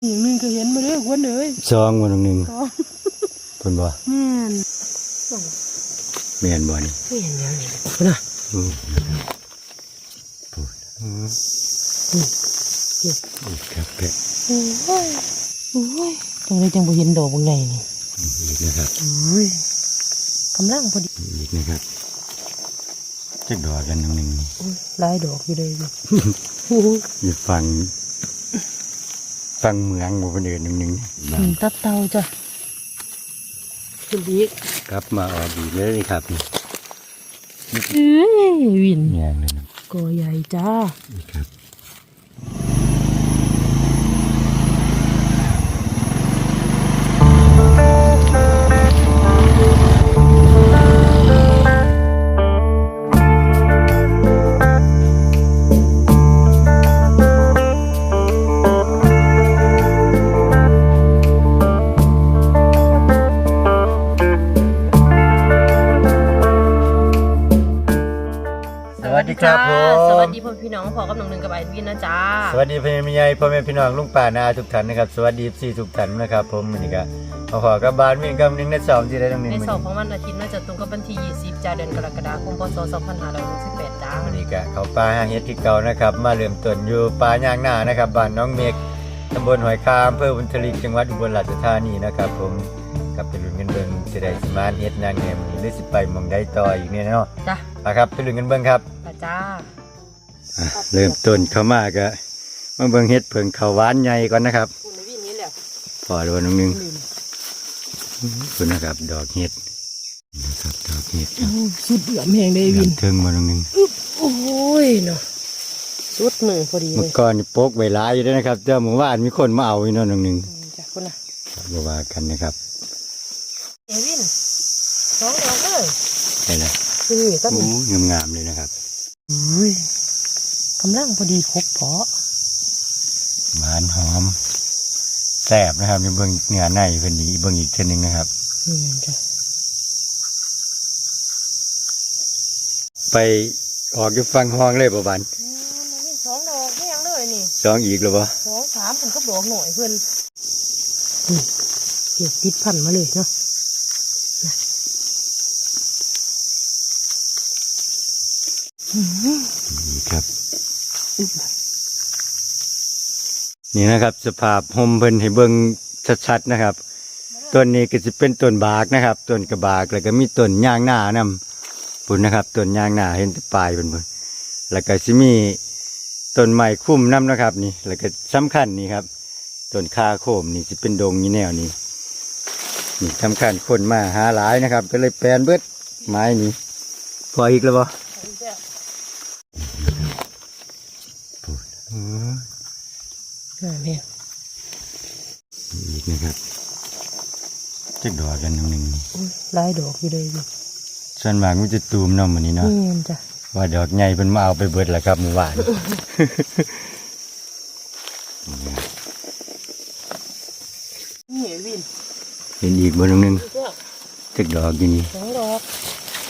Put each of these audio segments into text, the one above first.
อย่างหนึงก็เห็นมาเด้อคนเอ้ยซองวันหนึ่งก็เพิ่นบ่แม่นแม่นบ่นี่ไม่เห็นแล้วนี่พุ่นน่ะอืมพูดอืมอีกครับแพะโอ้ยโอ้ยจังเลยจังบ่เห็นดอกบ่ใหญ่นี่อีกนะครับโอ้ยกำลังพอดีอีกนะครับจักดอกกันหนึ่งหนึ่งนี่โอ้ยหลายดอกอยู่เลยอยู่โอ้ยอยู่ฟัง ฟังเมืองบ่เป็นอื่นหนึ่งหนึ่งอืมตับเตาจ้ะคุณบิ๊กกลับมาออกอีกเลยครับนี่เอ้ยวินแยงเลยนะ กอใหญ่จ้านี่ครับ สวัสดีครับผมสวัสดีพ่อพี่น้องพอกับน้องหนึ่งกับไอวินนะจ้าสวัสดีพี่แม่ยายพ่อแม่พี่น้องลุงป่านาทุกท่านนะครับสวัสดีสี่ทุกท่านนะครับ ผมวันนี้ก็มาขอกับบ้านมีกำหนึ่งในสองที่ได้ตรงนี้ในวันสอบนี้ของวันอาทิตย์น่าจะตรงกับวันที่20จ้าเดือนกรกฎาคมพศ2568จ้าวันนี้ก็เขาป่าห้างเฮ็ดที่เก่านะครับ มาเริ่มต้นอยู่ป่าย่างหน้านะครับบ้านน้องเมฆตำบลหอยคามอำเภอบุญทลิกจังหวัดอุบลราชธานีนะครับผมกับเป็นรุ่นเงินเบิ่งสิได้สิมาเฮ็ดนางแหนมหรือสิไปหมองได้ต่ออีกเนี่ยเนาะจ้าไปครับไปรุ่นเงินเบิ่งครับ ป้าจ้าเริ่มต้นเข้ามาก็มาเบิ่งเฮ็ดเพิ่งข้าวหวานใหญ่ก่อนนะครับ คุณไอวินนี่แหละพอโดนนึงลืมคุณนะครับ ดอกเห็ดนะครับดอกเห็ดครับสุดเหลือมแหงได้วินเทิงมาตรงนึงโอ้ยเนาะสุดมือพอดีเลเมื่อยก่อนนี่โปกไว้หลายอยู่ด้วยนะครับแต่เมื่อวานมีคนมาเอาอีกเนั่นนึงอืมจ้ะคุณน่ะบ่ว่ากันนะครับเอวินสองดอกเลยนี่แหละนี่ก็โอ้มีงามๆเลยนะครับ อุ้ยกำลังพอดีครบเพาะหวานหอมแซ่บนะครับนี่เบิ่งเนื้อในเพิ่นนี้เบิ่งอีกเทื่อนึงนะครับ นี่จ้ะไปออกอยู่ฟังห้องเลยบ่บันนี่สองดอกไม่ยังเลยนี่สองอีกหรือบ่สองสามผมก็บอกหน่อยเพื่อนนี่เก็บติดพันมาเลยเนาะ นี่ครับ นี่นะครับ สภาพหมเพิ่นให้เบิ่งชัดๆนะครับต้นนี้ก็จะเป็นต้นบากนะครับต้นกระบากแล้วก็มีต้นยางหน้านํปุ่นนะครับต้นยางหน้าเห็นปลายเพิ่นเพิ่นแล้วก็สิมีต้นไม้คุ้มนํนะครับ นี่ แล้วก็สำคัญนี่ครับต้นคาโคมนี่สิเป็นดงนี่แนวนี้นี่สำคัญคนมาหาหลายนะครับ ก็เลยแปลนเบิดไม้นี้พออีกแล้วบ่อ๋อ น่า เนี่ยอีกนะครับจักดอกกันหนึ่งอุ้ยหลายดอกอยู่เลยอยู่ส่วนมากมันจะตูมเนาะมื้อนี้เนาะนี่จ้ะว่าดอกใหญ่เพิ่นมาเอาไปเบิดแล้วครับเมื่อวานนี่วินเห็นอีกบ่หนึงจ้ะจักดอกอยู่นี่สองดอก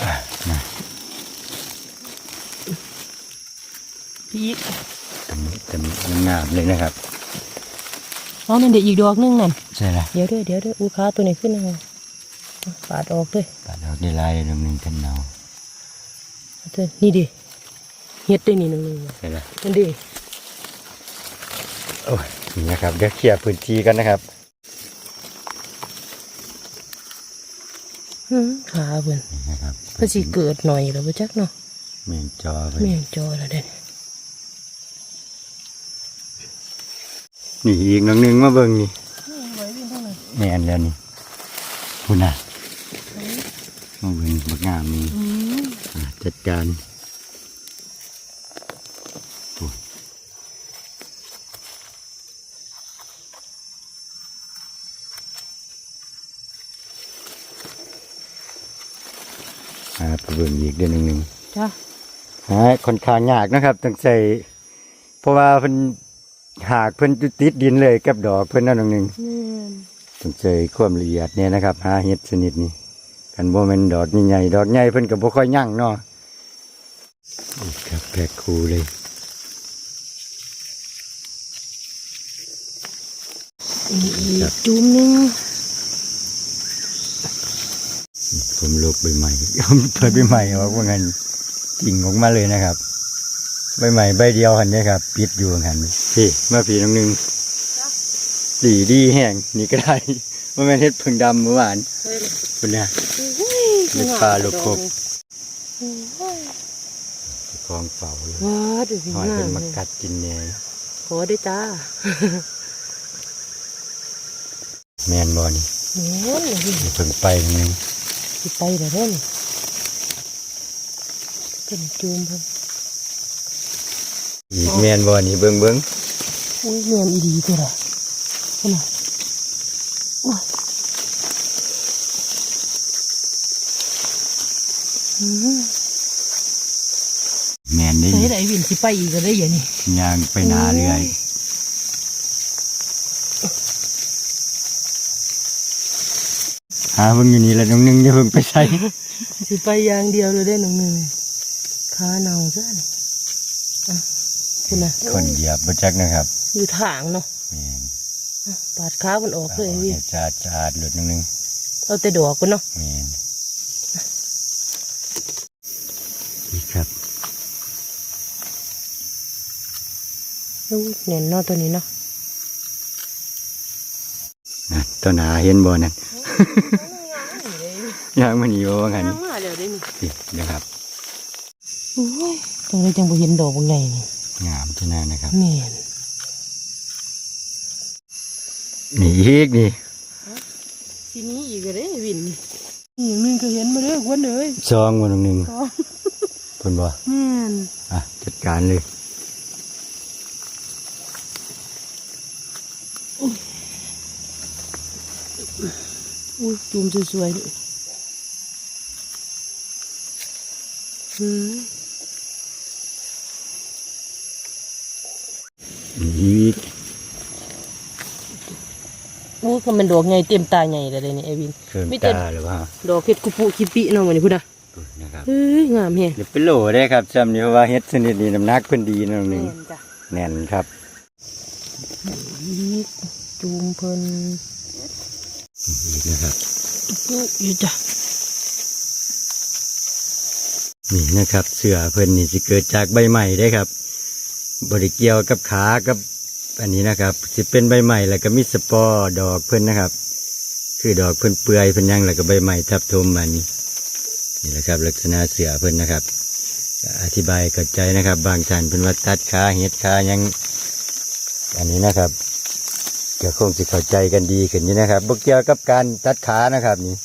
อะนะพีกตรงนี้ตรงนี้งามเลยนะครับ อ๋อนั่นเดี๋ยวอีกดอกหนึงนั่นใช่ละเดี๋ยวเด้อเดี๋ยวเด้ออูค้าตัวนี้ขึ้นเอาปาดออกเลยปาดดอกได้หลายเลยตรงนึงท่านเนาเอาเถอะนี่ดิเฮ็ดได้นี่หนึงใช่ละนั่นดิโอ้ยนี่นะครับเดี๋ยวเคลียร์พื้นที่กันนะครับหืมขาเพิ่นนี่นะครับเพิ่นสิเกิดหน่อยแล้วบ่จักเนาะแม่งจอเพิ่นแม่งจอแล้วเด้อ นี่อีกหนังหนึงมาเบิ่งนี่นี่ไว้วินเท่านั้นแม่นแล้วนี่คุณน่ะมาเบิ่งบักงามนี่อืมอะจัดการโอ้ยหาไปเบิ่งอีกเดือนหนึ่งหนึ่งจ้ะหาค่อนข้างยากนะครับต้องใส่เพราะว่าเพิ่น หากเพิ่นจะติดดินเลยกับดอกเพิ่นนั่นหนึ่งแม่นต้องใส่ความละเอียดเนี่ยนะครับ หาเห็ดชนิดนี้กันบ่แม่นดอกใหญ่ๆดอกใหญ่เพิ่นก็บ่ค่อยยั่งเนาะนี่ครับแพ็คคูเลยอีกจุ่มหนึงผมลกใบใหม่เปิดใบใหม่ออกว่างั้นกิ่งออกมาเลยนะครับ ใบใหม่ใบเดียวหันเนี่ยครับ ปิดอยู่หัน พี่เมื่อพี่น้องหนึงดีดีแห้งนี่ก็ได้ว่าแม่นเฮ็ดเพิ่งดำเมื่อวานเฮ้ยคุณเนี่ยโอ้ยเม็ดปลาลูกกบโอ้ยคลองเฝ้าเลยว้าดูสิหอยงาเป็นมมาเลยกัดกินเนี่ยขอได้จ้า แมนบอนี่แม่นเลยพี่เพิ่งไปนิดนึงสิไปแล้วเด้อนี่เป็นจุ่มเพิ่น อีกแมนบอนี่เบิ้งเบิ้งอุ้ยแม่นอีดีตัวละพุ่นน่ะโอ้ยอืมแมนได้ใส่ได้วินสิไปอีกก็ได้อย่างนี้ยางไปหนาเรื่อยหาเพิ่งอยู่นี่แหละน้องหนึงอย่าเพิ่งไปใส่สิไปอย่างเดียวเลยได้หนึ่งหนึ่งขาเนาซะนี่อะ คุณนะคนเหยียบประจักนะครับ อยู่ทางเนาะแมนอะปาดขามันออกเลยเอาพี่ให้สะอาดสะอาดหลุดน้องหนึงเอาแต่ดอกกันเนาะแมนนี่ครับลูกเน่นเนาะตัวนี้เนาะนะต้นหาเห็นบ่นั่นยางมันอยู่ว่างั้นงามมากเลยได้นี่นี่นะครับโอ้ยจังเลยจังบ่เห็นดอกบางไงนี่ งามที่นั่นนะครับแม่นนี่อีกนี่ทีนี้อีกก็ได้วินนี่อย่างหนึงก็เห็นมาเลยวันเลยซองมันหนึ่งอ๋อเพิ่นบ่แม่นอะจัดการเลยอุ้ยจุ่มสวยๆนี่อืม อีกอู้ก็มันดอกใหญ่เต็มตาใหญ่เลยเดี๋ยวนี่ไอ้วินเครื่องมีแต่ตาหรือว่าดอกเห็ดกุปุกิปิเนาะมันนี่พุ่นนะนะครับเฮ้ยงามแฮงเดี๋ยวเป็นโหลได้ครับจำนี้เพราะว่าเฮ็ดชนิดนี้น้ำหนักเพิ่นดีนั่นหนึ่งจ้ะแน่นครับอีกจุ่มเพิ่นอีกนะครับอู้อยู่จ้ะนี่นะครับ เสือเพิ่นนี่สิเกิดจากใบใหม่ได้ครับ บริเกี่ยวกับขากับอันนี้นะครับสิเป็นใบใหม่แล้วก็มีสปอร์ดอกเพิ่นนะครับ คือดอกเพิ่นเปื่อยเพิ่นยังแล้วก็ใบใหม่ทับทมมานี่นี่แหละครับ ลักษณะเสือเพิ่นนะครับก็อธิบายเข้าใจนะครับ บางท่านเพิ่นว่าตัดขาเห็ดขายังอันนี้นะครับก็คงสิเข้าใจกันดีขึ้นนี่นะครับบ่เกี่ยวกับการตัดขานะครับ นี่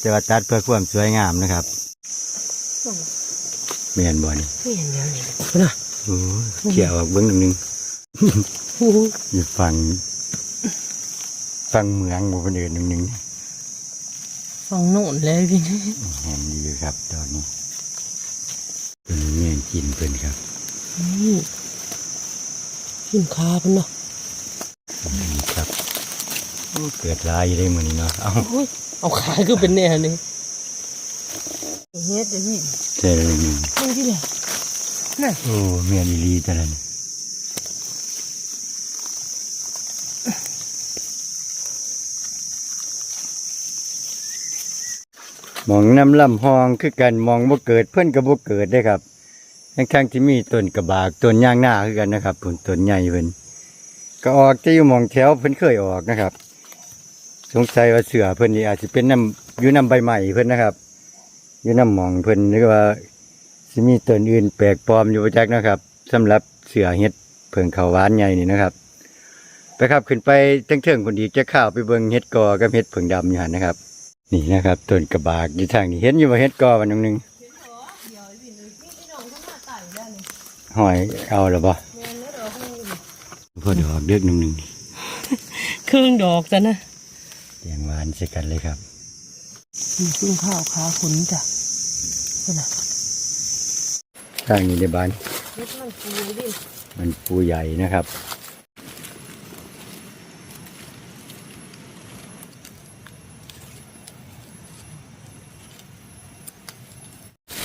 แต่ว่าตัดเพื่อความสวยงามนะครับแม่นบ่นี่ไม่เห็นแล้วนี่พุ่นน่ะ โอ้ยเขี่ยออกเบิ้งหนึ่งหนึงอู้อยู่ฟังฟังเมืองบ่คนอื่นหนึ่งหนึงฟังโน่นเลยพี่เห็นดีอยู่ครับตอนนี้เป็นเงี้ยกินเพิ่นครับนี่ขึ้นขาเพิ่นเนาะนี่ครับโอ้เกิดลายอยู่ได้มื้อนี้เนาะเอ้าโอ้ยเอาขาคือเป็นแนวนี่เฮ็ดจะพี่ใช่เลยหนึ่งนี่ที่เลย น่ะโอ้เมียนอีลีแต่ละนี่มองน้ำลำหองคือกันมองบ่เกิดเพื่อนก็บ่เกิดได้ครับทั้งทั้งๆที่มีต้นกระบากต้นย่างหน้าคือกันนะครับผลต้นใหญ่เพิ่นก็ออกจะอยู่มองแถวเพิ่นเคยออกนะครับ สงสัยว่าเสือเพิ่นนี่อาจจะเป็นน้ำอยู่น้ำใบใหม่เพิ่นนะครับอยู่น้ำหมองเพิ่นหรือว่า สิมีต้นอื่นแปลกปลอมอยู่ประจักนะครับสำหรับเสือเฮ็ดเพิ่งเขาวหวานใหญ่นี่นะครับ ไปครับขึ้นไปตั้งเทิงคนดีจะข้าวไปเบิ่งเฮ็ดกอกับเฮ็ดเพิ่งดำอยู่หันนะครับ นี่นะครับต้นกระบากอยู่ทางนี้เห็นอยู่ว่าเฮ็ดกอวันนึงนึงหอยเอาหรือบ่พอดอกเดือกหนึ่งหนึ่งครึ่งดอกจ้ะนะเตียงหวานใส่กันเลยครับมีครึ่งข้าวขาขุนจ้ะพุ่นน่ะ ทางนี้ในบ้านเฮ็ดมันฟูดิมันปูใหญ่นะครับ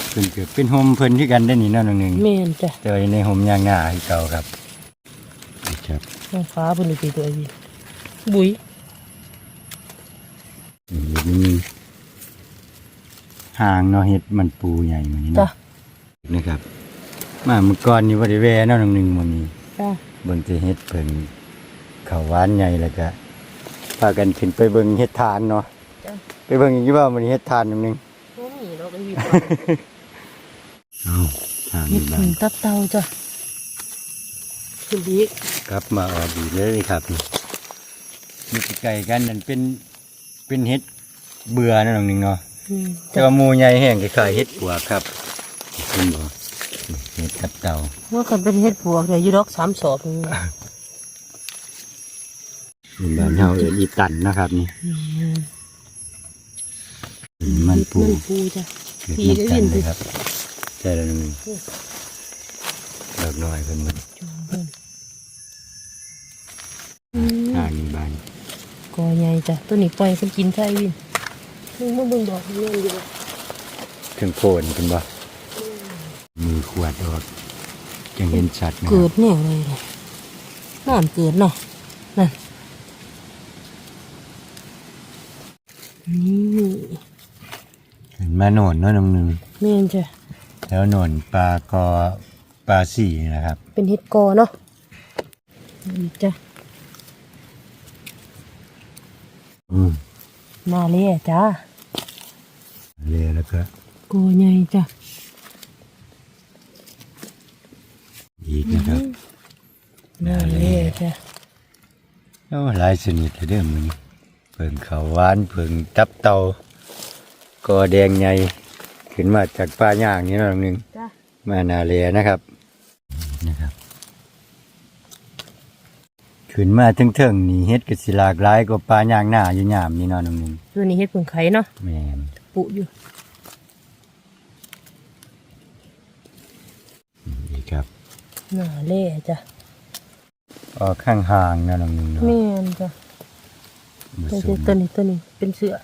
เพิ่นเกิดเป็นโฮมเพิ่นที่กันได้นี่เนั่นหนึ่งแม่นจ้ะแต่ว่าในโฮมยางหน้าให้เก่าครับนี่ครับน้องฟ้าเพิ่นนี่สิตัวไอ้วินบุยนี่มีหางเนาะเฮ็ดมันปูใหญ่มันนี่จ้ะเนาะ นะครับ มาเมื่อก่อนนี่บ่ได้แวะเนาะน้องหนึงบ่มีจ้ะเบิ่งแต่เฮ็ดเพิ่นข้าวหวานใหญ่แล้วก็พากันขึ้นไปเบิ่งเฮ็ดทานเนาะจ้ะไปเบิ่งอีกว่ามันเฮ็ดทานน้องหนึงบ่มีดอกไอ้วินเอาทานเฮ็นี่ดบ้าผึ่งงตับเตาจ้ะขึ้นอีกกลับมาออกดีเลยครับนี่อยู่ใกล้ๆกันนั่นเป็นเป็นเฮ็ดเบื่อนะน้องหนึงเนาะ อืมแต่ว่าหมูใหญ่แห้งคล้ายๆเฮ็ดปวกครับ คุณบ่เฮ็ดกับเตาว่ากันเป็นเฮ็ดปวกเนี่ยอยู่ดอกสามสอบนี่นี่บ้านเฮาเอิ้นอีตันนะครับนี่อืมมันปูมันปูจ้ะเกิดพี่น้ำได้กัยินนเลสิยครับใช่แล้วนึงดอกน้อยเพิ่นหมดจงเพิ่นทางนี้บ้านกอใหญ่จ้ะตัวนี้ปล่อยเพิ่นกินใช่วินมึงมาเบิ่งดอกนี่นอยู่บ่ถึงโคนเพิ่นบ่มือข วดออกจังเห็นชัดนะคเกิรัดบแนวเลยเนี่ยนอนเกิดเนาะนั่นนี่เห็นมาโน่นเนาะน้องหนึงแม่นจ้ะแล้วโน่นปลากอปลาสี่นะครับ เป็นเฮ็ดกอเนาะนี่จ้ะอืมมาเลยจ้าเลยแล้วก็กอใหญ่จ้ะ อีกนะครับมาเลยจ้ะโอ้หลายชนิดเลยเด้อมื้อนี้เพิ่งข้าวหวานเพิ่งตับเตากอแดงใหญ่ขึ้นมาจากป่าย่างนี่เนาะน้องหนึงจ้ะมานาเลียนะครับนะครับ ขึ้นมาถึงๆนี่เฮ็ดกสิหลากหลายกว่าปลาย่างหน้าอยู่ยามนี่เนาะน้องหนึงตัวนี้เฮ็ดผึ่งไข่เนาะแม่นปุอยู่ นี่ครับ มาเลยจ้ะออกข้างห่างๆนะน้องหนึงเนาะแม่นจ้ะผตัวสมตัวนี้ตัวนี้เป็นเสือ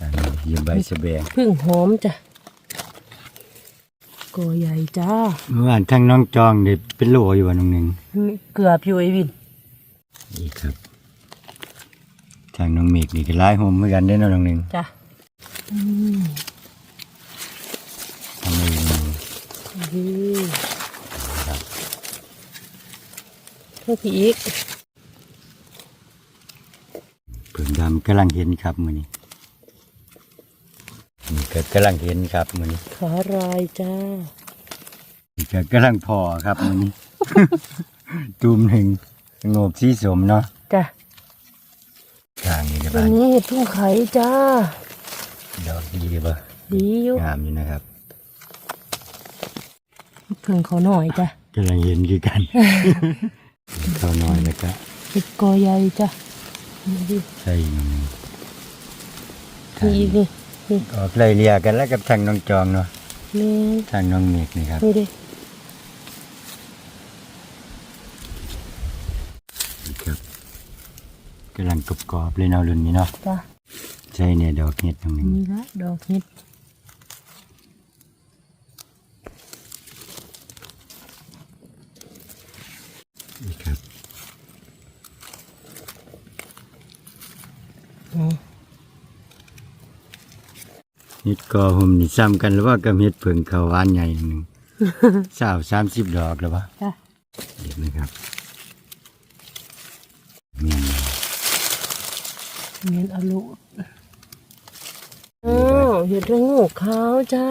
อันนี้ยิมใบสะแบงพึ่งหอมจ้ะกอใหญ่จ้าเมื่อวานทั้งน้องจองได้เป็นโลอยู่ว่าน้องหนึงมีเกือบอยู่ไอ้วินนี่ครับทางน้องเมฆนี่ก็หลายโฮมเหมือนกันเด้อเนาะน้องหนึงจ้ะอืมทำไมน้องหนึ่ง ดีเท่าพี่อีกเพิ่งดำกำลังเห็นครับมื้อนี้นี่ก็กำลังเห็นครับมื้อนี้ขาลายจ้านี่ก็กำลังพอครับมื้อนี้ ตูมหนึ่งงบสีสมเนาะจ้ะทางนี้ก็ตัวบ้านนี้เห็ดพึ่งไข่จ้า ดอกดีป่ะดีอยู่งามอยู่นะครับเพิ่งเขาหน่อยจ้ะกำลังเห็นคือกันเข้าน้อยแล้วก็เห็ดกอใหญ่จ้ะนี่ดิใส่หนึ่งมีอีกนี่นี่ออกไล่เลียกันแล้วกับทางน้องจองเนาะแม่นทางน้องเมฆนี่ครับนี่ดินี่ครับกำลังกรอบๆเลยเนาะรุ่นนี้เนาะจ้ะใช่เนี่ยดอกเห็ดตรงนี้นี่ละดอกเห็ด นี่ครับอ๋อเห็ดกอหุ่มนี่ซ้ำกันหรือว่ากับเห็ดเผิงข้าวหวานใหญ่หนึ่ง สาวสามสิบดอกแล้วปะจ้ะ เห็นไหมครับเมียนมาเมียนอลุอ้าวเห็ดระโงูขาวจ้า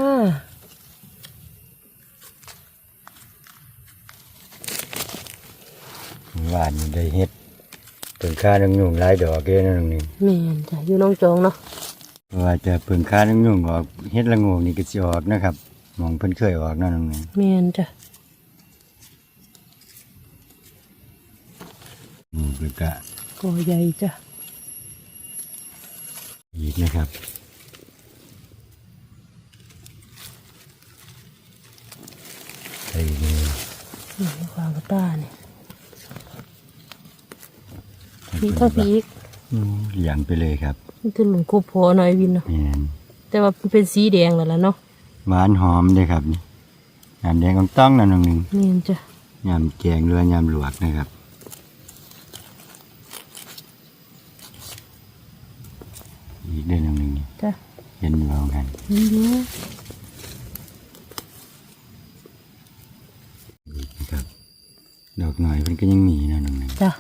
หวานนี่ได้เห็ดเปิงค่าน้ำยุ่งหลายดอกเด้นะน้องหนึ่งแม่นจ้ะอยู่น้องจองเนาะเพราะว่าจะเปิงค่าน้ำยุ่งออกเห็ดละโงกนี่ก็สิออกนะครับมองเพิ่นเคยออกเนาะน้องหนึ่งแม่นจ้ะหมูกระกะกอใหญ่จ้ะอีกนะครับใส่เลยนี่ความกระต้าเนี่ย พี่เท่าพี่อีกอืมเหลียงไปเลยครับมันจะหลุนคูพอหน่อยวินเนาะแม่นแต่ว่ามันเป็นสีแดงแล้วล่ะเนาะหวานหอมเลยครับนี่น้ำแดงของต้องนะน้องหนึ่งแม่นจ้ะยำแกงหรือว่ายำหลวกนะครับอีกเดือนหนึ่งนี่จ้ะเห็นอยู่ว่ากันนี่ดูอีกนะครับดอกหน่อยมันก็ยังมีนะน้องหนึ่งจ้ะ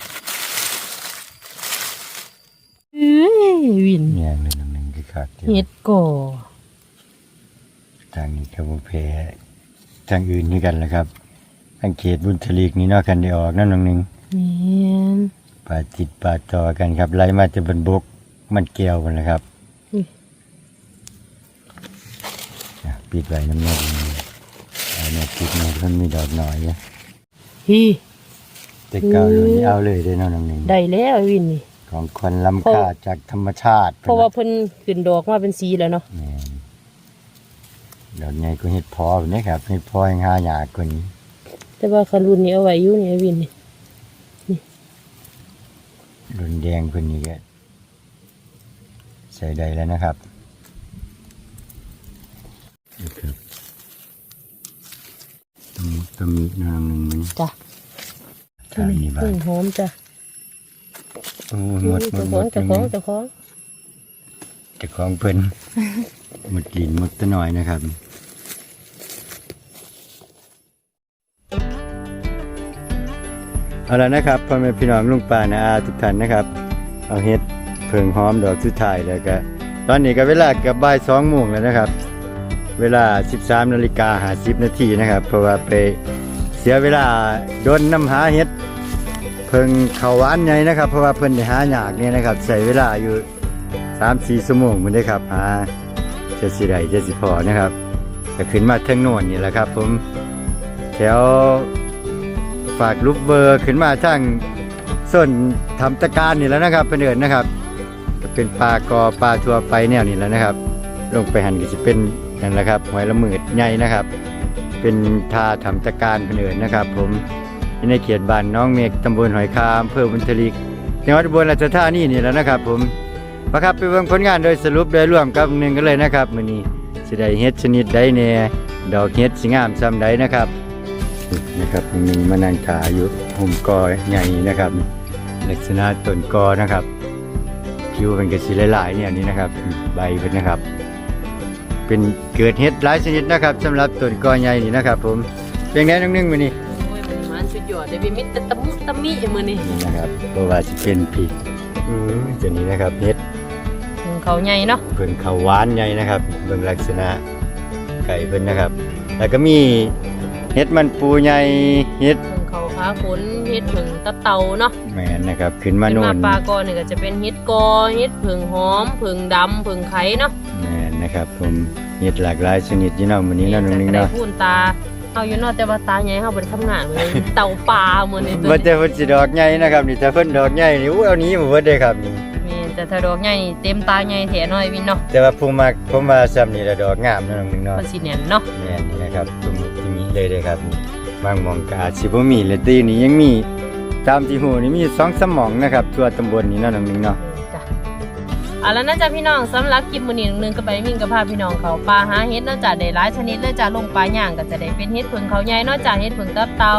เอ้ย วินแยงเลยน้องหนึ่งคือขาดเดียวเฮ็ดก่อทางนี้ก็บ่แพ้ทางอื่นนี่กันแหละครับทางเขตบุญทลีกนี่นอกกันได้ออกนั่นน้องหนึ่งแม่นปาติดปาต่อกันครับไล่มาจะบนบกมันแก้วกันแหละครับปิดไว้น้ำเนยเอาเนี่ยปิดเนี่มันมีดอกหน่อยเนี่ยฮีแต่เก่ารุ่นนี้เอาเลยได้นองน้องหนึ่งได้แล้ววินนี่ ของคนล้ำค่าจากธรรมชาติเพราะว่าเพิ่นขึ้นดอกมาเป็นสีแล้วเนาะแม่นดอกใหญ่ก็เห็ดพอแบบนี้ครับเห็ดพอยังหายากกว่านี้ แต่ว่าคันรุ่นนี้เอาไว้อยู่นี่วินนี่รุ่นแดงคนนี้ก็ใส่ได้แล้วนะครับนี่ครับตรงตรงนี้นางหนึ่งมันจ้ะทางนี้บ้าพึ่งงหอมจ้ะ โอ้หมดหมดหมองดเจ้าของเจ้าของจะของเพิ่นหมดกลิ่นหมดตะหน่อยนะครับเอาละนะครับพ่อแม่พี่น้องลุงป้านาอาทุกท่านนะครับ เอาเฮ็ดเพิงหอมดอกสุดท้ายแล้วก็ตอนนี้ก็เวลาเกือบบ่ายสองโมงแล้วนะครับ เวลา 13นาฬิกาหา10นาทีนะครับ เพราะว่าไปเสียเวลาโดนน้ำหาเฮ็ด พิ่งเขาวานใหญ่นะครับ เพราะว่าเพิ่นได้หายากเนี่ยนะครับใส่เวลาอยู่3-4ชั่วโมงมันได้ครับหาจะสิได้จะสิพอนะครับก็ขึ้นมาเทิงโน่นนี่แหละครับ ผมแถวฝากลูกเบอร์ขึ้นมาทางส่วนทำตะการนี่แล้วนะครับเป็นเดินนะครับ ก็เป็นปลากอปลาทัวไปแนวนี่แล้วนะครับ ลงไปหันก็จะเป็นนั่นแหละครับหอยละหมืดใหญ่นะครับ เป็นทาทำตะการเป็นเดินนะครับ ผม อยู่ในเขตบ้านน้องเมฆตำบลหอยคามอำเภอบุญทลิกจังหวัดอุบลราชธานีนี่แหล้วนะครับ ผมมาครับไปเบิ่งผลงานโดยสรุปโดยรวมกับหนึ่งกันเลยนะครับมื้อนี้สิได้เฮ็ดชนิดใดแน่ดอกเฮ็ดสิงามซ้ำใดนะครับนะครับมีมะนางขาอยู่หุ่มกอใหญ่นะครับ ลักษณะต้นกอนะครับคิวเป็นกระสีหลายๆเนี่ยนี่นะครับ ใบเป็นนะครับ เป็นเกิดเห็ดหลายชนิดนะครับสำหรับต้นกอใหญ่นี่นะครับ ผมเพียงแค่นึงนึงมือนี้ ยมันมันสุดยอดได้วิมิตตะมุตะมิมื้อนี้นี่นะครับเพราะว่าจะเป็นผีอือตัวนี้นะครับเห็ดเขาใหญ่เนาะเพิ่นเขาหวานใหญ่นะครับเบิ่งลักษณะไก่เพิ่นนะครับ แล้วก็มีเห็ดมันปูใหญ่เห็ดเพิ่งเขาขาขนเฮ็ดเพิ่งตะเตาเนาะแมนนะครับ ขึ้นมาขึ้นโน่มานปลากอนี่ก็จะเป็นเฮ็ดกอเฮ็ดเพิ่งหอมเพิ่งดำเพิ่งไข่เนาะแม่นนะครับ ผมเห็ดหลากหลายชนิดยี่เน้องวันนี้เน้องนึงจะได้เนาะพูนตา เฮาอยู่เนาะแต่ว่าตาใหญ่เฮาบ่ได้ทำงานเลย เต่าปลามื้อนี้ตัวว่านี้แต่เพิ่นสิดอกใหญ่นะครับนี่แต่เพิ่นดอกใหญ่นี่อู้เอานี้มาเบิดเด้ครับนี่แม่นแต่ถ้าดอกใหญ่นี่เต็มตาใหญ่แท้น้อยวินเนาะแต่ว่าผู้มักผมว่าซ้ำนี่ละดอกงามเนาะน้องนึงเนาะ มันสิแน่นเนาะแม่นนี่นะครับตรงนี้ที่มีเลยเด้ครับนี่บางหมองก็อาจสิบ่มีเลยตีนี่ยังมีตามที่หูนี่มีสองสมองนะครับ ทั่วตำบลนี้เนาะน้องนึงเนาะจ้ะ เอาแล้วนะจ๊ะพี่น้องสำหรับคลิปมื้อนี้นึงก็ไปมิ่งกับพาพี่น้องเขาปลาหาเฮ็ดเนาะจ้ะได้หลายชนิดเลยจ้ะลงปลาย่างก็จะได้เป็นเฮ็ดเพิ่งเขาใหญ่เนาะจ้ะเฮ็ดเพิ่งตับเตา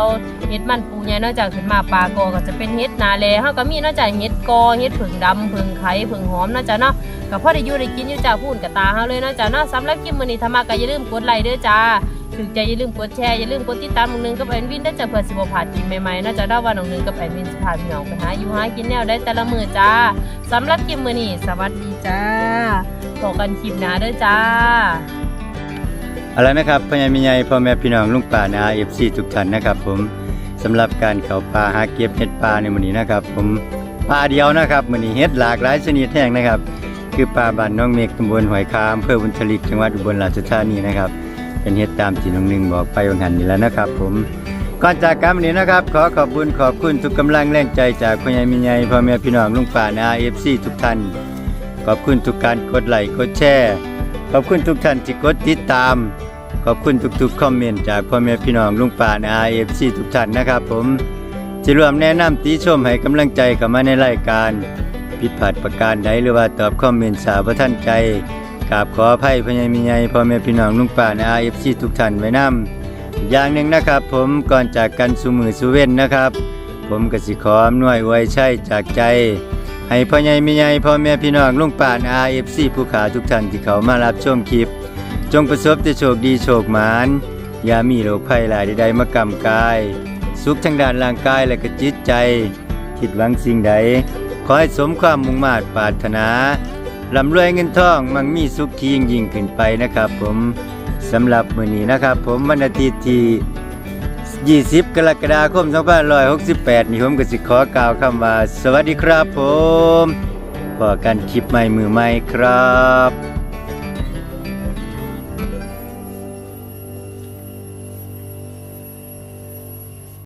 เฮ็ดมันปูใหญ่เนาะจ้ะขึ้นมาปลากอก็จะเป็นเฮ็ดนาแลเฮาก็มีเนาะจ้ะเฮ็ดกอเฮ็ดเพิ่งดำเพิ่งไข่เพิ่งหอมเนาะจ้ะเนาะก็พอได้อยู่ได้กินอยู่จ้ะพูนกับตาเฮาเลยเนาะจ้ะเนาะสำหรับคลิปมื้อนี้ถ้ามาก็อย่าลืมกดไลค์เด้อจ้า ถึงใจอย่าลืมกดแชร์อย่าลืมกดติดตามน้องนึงกับแอนวินได้จ้ะเพื่อสิบ่าดคลิปใหม่ๆเนาจะเนาะว่าน้องนึงกับแอนวินสิพาพี่น้องไปหาอยู่หากินแนวได้แต่ละมือจ้าสำหรับคลิปมือนี้สวัสดีจ้าพบกันคลิปหน้าเด้อจ้าเอาละนะครับพ่อใหญ่แม่ใหญ่พ่อแม่พี่น้องลุงป่านา FC ทุกท่านนะครับ ผมสำหรับการเขาป่าหาเก็บเห็ดป่าในมือนี้นะครับ ผมป่าเดียวนะครับมือนี้เห็ดหลากหลายชนิดแห้งนะครับ คือป่าบ้านน้องเมฆตำบลหอยคามอำเภอบุญทลิกจังหวัดอุบลราชธานีนะครับ เป็นเห็ดตามที่น้องหนึ่งบอกไปวันหันนี่แล้วนะครับ ผมก่อนจากกันวันนี้นะครับ ขอขอบคุณขอบคุณทุกกำลังแรงใจจากพ่อใหญ่แม่ใหญ่พ่อแม่พี่น้องลุงป่านา FC ทุกท่าน ขอบคุณทุกการกดไลค์กดแชร์ขอบคุณทุกท่านที่กดติดตาม ขอบคุณทุกๆคอมเมนต์จากพ่อแม่พี่น้องลุงป่าใน RFC ทุกท่านนะครับ ผมจะรวมแนะนำติชมให้กำลังใจเข้ามาในรายการผิดพลาดประการใดหรือว่าตอบคอมเมนต์สาวพระท่านใจ ราบขออภัยพญามีใหญ่พ่อแม่พี่น้องลุงป่าใน RFC ทุกท่านไว้นำอย่างหนึ่งนะครับ ผมก่อนจากกันสุมือสุเว้นนะครับ ผมกสิขออำนวยไว้ใช่จากใจ ให้พ่อใหญ่ม่ใหญ่พ่อแม่พี่น้องลุงป่าน RFC ผู้ขาทุกท่านที่เขามารับชมคลิป จงประสบแต่โชคดีโชคหมานอย่ามีโรคภัยหลายใดๆมากำกาย สุขทางด้านร่างกายและก็จิตใจ คิดหวังสิ่งใด ขอให้สมความมุ่งมา่ปรารถนา ลำรวยเงินทองมั่งมีสุขที่ยิ่งยิ่งขึ้นไปนะครับ ผมสำหรับมื้อนี้นะครับ ผมวันอาทิตย์ที่ 20 กรกฎาคม2568 นี่ผมก็สิขอกล่าวคำว่า สวัสดีครับผมพอกันคลิปใหม่มือใหม่ครับ